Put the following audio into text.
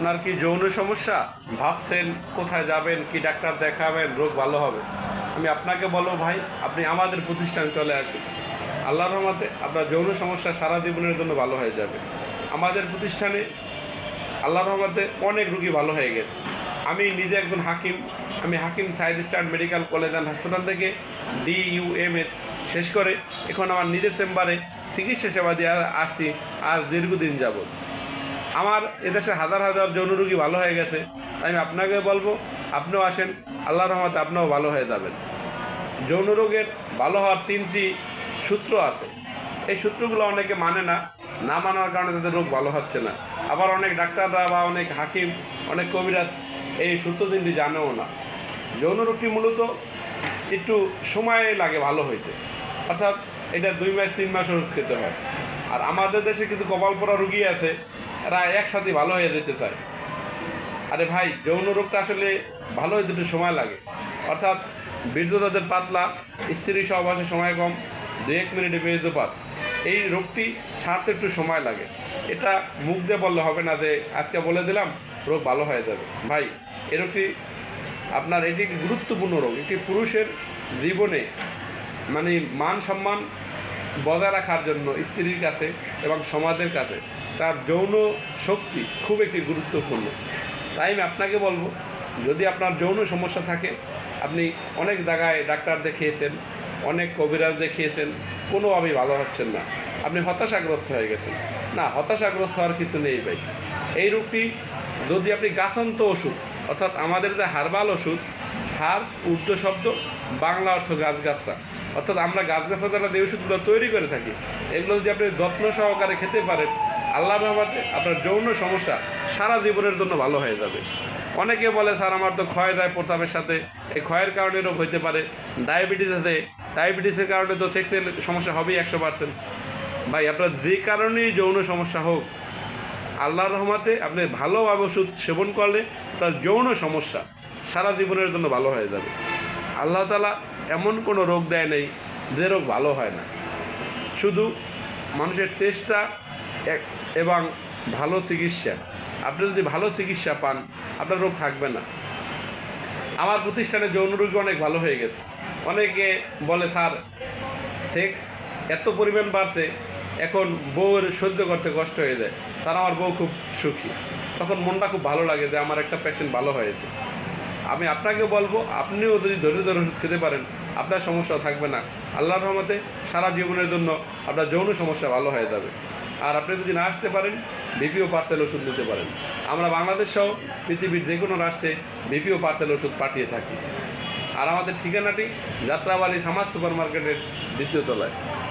আপনার কি যৌন সমস্যা? ভাবছেন কোথায় যাবেন, কি ডাক্তার দেখাবেন, রোগ ভালো হবে। আমি আপনাকে বলব ভাই, আপনি আমাদের প্রতিষ্ঠানে চলে আসুন। আল্লাহর রহমাতে আপনার যৌন সমস্যা সারা জীবনের জন্য ভালো হয়ে যাবে। আমাদের প্রতিষ্ঠানে আল্লাহর রহমাতে অনেক রুগী ভালো হয়ে গেছে। আমি নিজে একজন হাকিম। আমি Hakim Said star medical college and হাসপাতাল থেকে ডিইউএমএস শেষ করে এখন আমার নিজের চেম্বারে চিকিৎসা সেবা দিয়ে আসছি আর দীর্ঘদিন যাবত আমার এদেশে হাজার হাজার যৌন রুগী ভালো হয়ে গেছে। আমি আপনাকে বলব, আপনিও আসেন আল্লাহ রহমতে আপনিও ভালো হয়ে যাবেন। যৌন রোগের ভালো হওয়ার তিনটি সূত্র আছে। এই সূত্রগুলো অনেকে মানে না না মানার কারণে তাদের রোগ ভালো হচ্ছে না। আবার অনেক ডাক্তাররা বা অনেক হাকিম, অনেক কবিরাজ এই সূত্র তিনটি জানেও না। যৌন রোগটি মূলত একটু সময় লাগে ভালো হইতে। অর্থাৎ এটা দুই মাস, তিন মাস ওষুধ খেতে হয়। আর আমাদের দেশে কিছু কপাল পড়া রুগী আছে এরা একসাথে ভালো হয়ে যেতে চায়। আরে ভাই, যৌন রোগটা আসলে ভালো হইতে একটু সময় লাগে। অর্থাৎ বীর্যদাদের পাতলা, স্ত্রী সহবাসে সময় কম দু এক মিনিটে বীর্যপাত। এই রোগটি সারতে একটু সময় লাগে। এটা মুখ দিয়ে বললে হবে না যে, আজকে বলে দিলাম, রোগ ভালো হয়ে যাবে। ভাই এই রোগটি আপনার এটি একটি গুরুত্বপূর্ণ রোগ। একটি পুরুষের জীবনে মানে মান সম্মান বজায় রাখার জন্য স্ত্রীর কাছে এবং সমাজের কাছে তার যৌন শক্তি খুব একটি গুরুত্বপূর্ণ। তাই আমি আপনাকে বলব, যদি আপনার যৌন সমস্যা থাকে, আপনি অনেক জায়গায় ডাক্তার দেখিয়েছেন, অনেক কবিরাজ দেখিয়েছেন, কোনোভাবেই ভালো হচ্ছেন না। আপনি হতাশাগ্রস্ত হয়ে গেছেন। না, হতাশাগ্রস্ত হওয়ার কিছু নেই ভাই। এই রোগটি যদি আপনি গাছন্ত ওষুধ, অর্থাৎ আমাদের যে হার্বাল ওষুধ হার উর্দু শব্দ বাংলা অর্থ গাছগাছরা অর্থাৎ আমরা গাছগাছরা দ্বারা যে ওষুধগুলো তৈরি করে থাকি, এগুলো যদি আপনি যত্ন সহকারে খেতে পারেন, আল্লাহ রহমাতে আপনার যৌন সমস্যা সারা জীবনের জন্য ভালো হয়ে যাবে। অনেকে বলে, স্যার, আমার তো ক্ষয় দেয় প্রস্রাবের সাথে। এই ক্ষয়ের কারণে রোগ হইতে পারে, ডায়াবেটিস আছে। ডায়াবেটিসের কারণে তো সেক্সের সমস্যা হবেই একশো পার্সেন্ট। ভাই, আপনার যে কারণেই যৌন সমস্যা হোক আল্লাহর রহমাতে আপনি ভালোভাবে ওষুধ সেবন করলে তার যৌন সমস্যা সারা জীবনের জন্য ভালো হয়ে যাবে। আল্লাহ তালা এমন কোনো রোগ দেয় নেই যে রোগ ভালো হয় না। শুধু মানুষের চেষ্টা এবং ভালো চিকিৎসা। আপনি যদি ভালো চিকিৎসা পান, আপনার রোগ থাকবে না। আমার প্রতিষ্ঠানে যৌন রোগী অনেক ভালো হয়ে গেছে। অনেকে বলে, স্যার, সেক্স এত পরিমাণ বাড়ছে, এখন বউয়ের সহ্য করতে কষ্ট হয়ে যায়। স্যার, আমার বউ খুব সুখী। তখন মনটা খুব ভালো লাগে যে, আমার একটা পেশেন্ট ভালো হয়েছে। আমি আপনাকে বলব, আপনিও যদি ধৈর্য ধরে খেতে পারেন আপনার সমস্যা থাকবে না। আল্লাহর রহমতে সারা জীবনের জন্য আপনার যৌন সমস্যা ভালো হয়ে যাবে। আর আপনি যদি না আসতে পারেন বিপিও পার্সেল ওষুধ নিতে পারেন। আমরা বাংলাদেশ সহ পৃথিবীর যে কোনো রাষ্ট্রে বিপিও পার্সেল ওষুধ পাঠিয়ে থাকি। আর আমাদের ঠিকানাটি যাত্রাবাড়ি সামাজ সুপার মার্কেটের দ্বিতীয় তলায়।